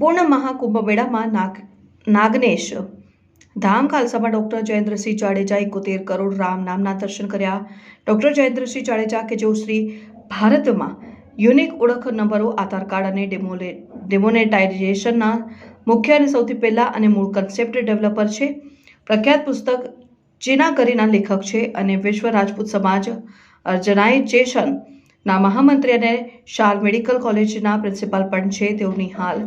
પૂર્ણ મહાકુંભ મેળામાં નાગ, નાગનેશ, ધામ ખાલસામાં ડૉક્ટર જયેન્દ્રસિંહ જાડેજા એકોતેર કરોડ રામ નામના દર્શન કર્યા. ડૉક્ટર જયેન્દ્રસિંહ જાડેજા કે જેઓ શ્રી ભારતમાં યુનિક ઓળખ નંબરો, આધાર કાર્ડ અને ડેમોલે, ડેમોનેટાઇઝેશનના મુખ્ય અને સૌથી પહેલા અને મૂળ કન્સેપ્ટ ડેવલપર છે. પ્રખ્યાત પુસ્તક ચીના કરીના લેખક છે અને વિશ્વ રાજપૂત સમાજ અર્જનાઇઝેશન ના મહામંત્રી અને શાલ મેડિકલ કોલેજના પ્રિન્સિપાલ પણ છે તેઓની હાલ.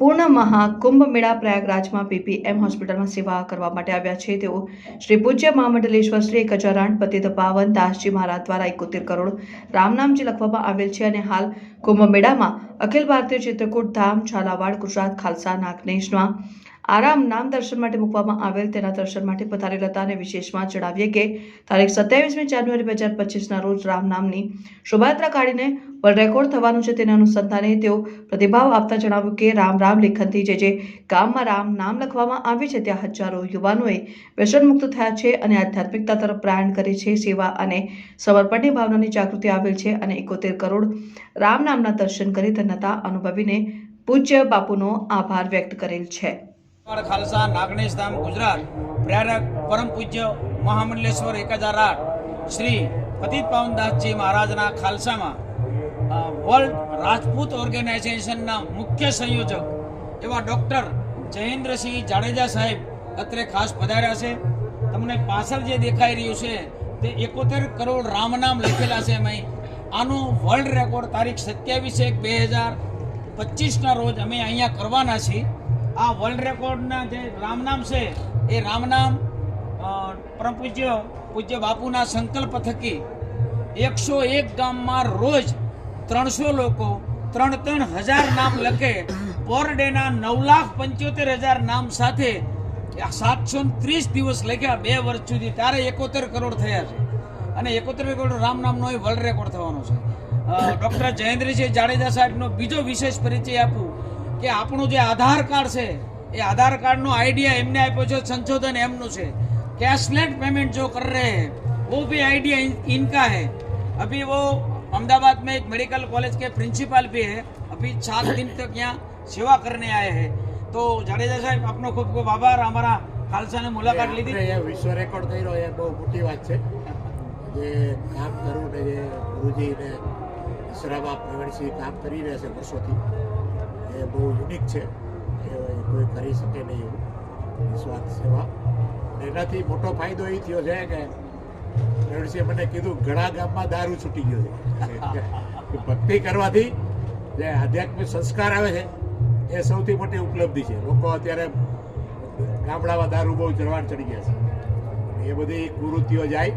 પૂર્ણ મહાકુંભ મેળા પ્રયાગરાજમાં પીપીએમ હોસ્પિટલમાં સેવા કરવા માટે આવ્યા છે. તેઓ શ્રી પૂજ્ય મહામંડલેશ્વર શ્રી એક હજાર આઠ પતિત પાવન દાસજી મહારાજ દ્વારા એકોતેર કરોડ રામનામજી લખવામાં આવેલ છે અને હાલ કુંભ મેળામાં અખિલ ભારતીય ચિત્રકૂટ ધામ, ઝાલાવાડ, ગુજરાત ખાલસા, નાગનેશમાં આરામ નામ દર્શન માટે મૂકવામાં આવેલ તેના દર્શન માટે પધારેલ હતા અને વિશેષમાં જણાવીએ કે તારીખ સત્યાવીસમી જાન્યુઆરી બે હજાર પચીસના રોજ રામ નામની શોભાયાત્રા કાઢીને વર્લ્ડ રેકોર્ડ થવાનું છે તેના અનુસંધાને તેઓ પ્રતિભાવ આપતા જણાવ્યું કે રામ રામ લેખનથી જે જે ગામમાં રામ નામ લખવામાં આવે છે ત્યાં હજારો યુવાનોએ વ્યસનમુક્ત થયા છે અને આધ્યાત્મિકતા તરફ પ્રયાણ કરે છે, સેવા અને સમર્પણની ભાવનાની જાગૃતિ આવેલ છે અને એકોતેર કરોડ રામ નામના દર્શન કરી ધન્યતા અનુભવીને પૂજ્ય બાપુનો આભાર વ્યક્ત કરેલ છે. ખાલસા નાગણેશ ધામ, ગુજરાત. પ્રેરક પરમ પૂજ્ય મહામંડલેશ્વર એક હજાર આઠ શ્રી પતિત પાવનદાસજી મહારાજના ખાલસામાં વર્લ્ડ રાજપૂત ઓર્ગેનાઇઝેશનના મુખ્ય સંયોજક એવા ડૉક્ટર જયેન્દ્રસિંહ જાડેજા સાહેબ અત્રે ખાસ પધાર્યા છે. તમને પાછળ જે દેખાઈ રહ્યું છે તે એકોતેર કરોડ રામનામ લખેલા છે એમાં. આનું વર્લ્ડ રેકોર્ડ તારીખ સત્યાવીસ એક બે હજાર પચીસના રોજ અમે અહીંયા કરવાના છીએ. આ વર્લ્ડ રેકોર્ડના જે રામનામ છે, એ રામનામ પરમ પૂજ્ય પૂજ્ય બાપુના સંકલ્પ થકી એકસો એક ગામમાં રોજ ત્રણસો લોકો ત્રણ ત્રણ હજાર નામ લખે, પર ડેના નવ લાખ પંચોતેર હજાર નામ સાથે સાતસો ત્રીસ દિવસ લખ્યા, બે વર્ષ સુધી ત્યારે એકોતેર કરોડ થયા છે. અને એકોતેર કરોડ રામ નામનો એ વર્લ્ડ રેકોર્ડ થવાનો છે. ડૉક્ટર જયેન્દ્રસિંહ જાડેજા સાહેબનો બીજો વિશેષ પરિચય આપું. કે આપણું જે આધાર કાર્ડ છે એ આધાર કાર્ડનો આઈડિયા એમને આપ્યો છે સંશોધન એમનું છે. કેશલેટ પેમેન્ટ જો કર રહે हैं वो भी આઈડિયા इन, इनका અભી વો वो अहमदाबाद में एक मेडिकल कॉलेज के प्रिंसिपल भी है अभी सात दिन तक यहाँ सेवा करने आए हैं જાડેજા સાહેબ આપનો ખૂબ ખૂબ આભાર. અમારા ખાલસાની મુલાકાત લીધી. અહીંયા વિશ્વ રેકોર્ડ થઈ રહ્યો એ બહુ મોટી વાત છે. જે કામ કરવું ને જે ગુરુજી ને શ્રમા પ્રવીણસિંહ કામ કરી રહ્યા છે વર્ષોથી. એ બહુ યુનિક છે એ કોઈ કરી શકે નહીં એવું. નિસ્વાર્થ સેવા. એનાથી મોટો ફાયદો એ થયો છે કે પ્રવીણસિંહે મને કીધું, ઘણા ગામમાં દારૂ છૂટી ગયો છે. ભક્તિ કરવાથી જે આધ્યાત્મિક સંસ્કાર આવે છે, એ સૌથી મોટી ઉપલબ્ધિ છે. લોકો અત્યારે ગામડામાં દારૂ બહુ ચડવાણ ચડી ગયા છે. એ બધી કુવૃત્તિઓ જાય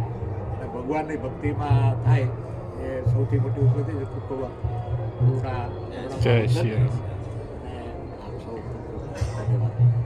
અને ભગવાનની ભક્તિમાં થાય, એ સૌથી મોટી ઉપલબ્ધિ છે. ખૂબ જય શ્રી રામ. અને